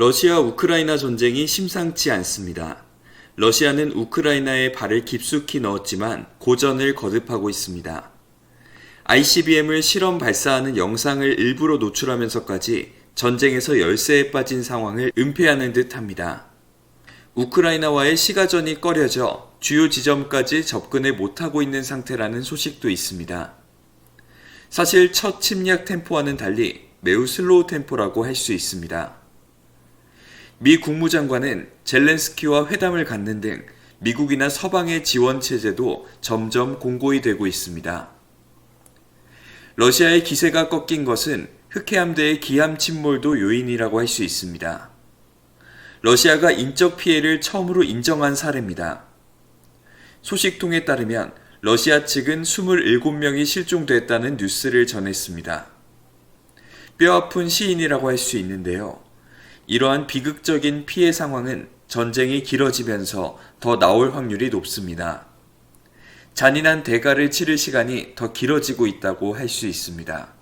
러시아 우크라이나 전쟁이 심상치 않습니다. 러시아는 우크라이나에 발을 깊숙이 넣었지만 고전을 거듭하고 있습니다. ICBM을 실험 발사하는 영상을 일부러 노출하면서까지 전쟁에서 열세에 빠진 상황을 은폐하는 듯 합니다. 우크라이나와의 시가전이 꺼려져 주요 지점까지 접근을 못하고 있는 상태라는 소식도 있습니다. 사실 첫 침략 템포와는 달리 매우 슬로우 템포라고 할 수 있습니다. 미 국무장관은 젤렌스키와 회담을 갖는 등 미국이나 서방의 지원 체제도 점점 공고히 되고 있습니다. 러시아의 기세가 꺾인 것은 흑해함대의 기함 침몰도 요인이라고 할 수 있습니다. 러시아가 인적 피해를 처음으로 인정한 사례입니다. 소식통에 따르면 러시아 측은 27명이 실종됐다는 뉴스를 전했습니다. 뼈아픈 시인이라고 할 수 있는데요. 이러한 비극적인 피해 상황은 전쟁이 길어지면서 더 나올 확률이 높습니다. 잔인한 대가를 치를 시간이 더 길어지고 있다고 할 수 있습니다.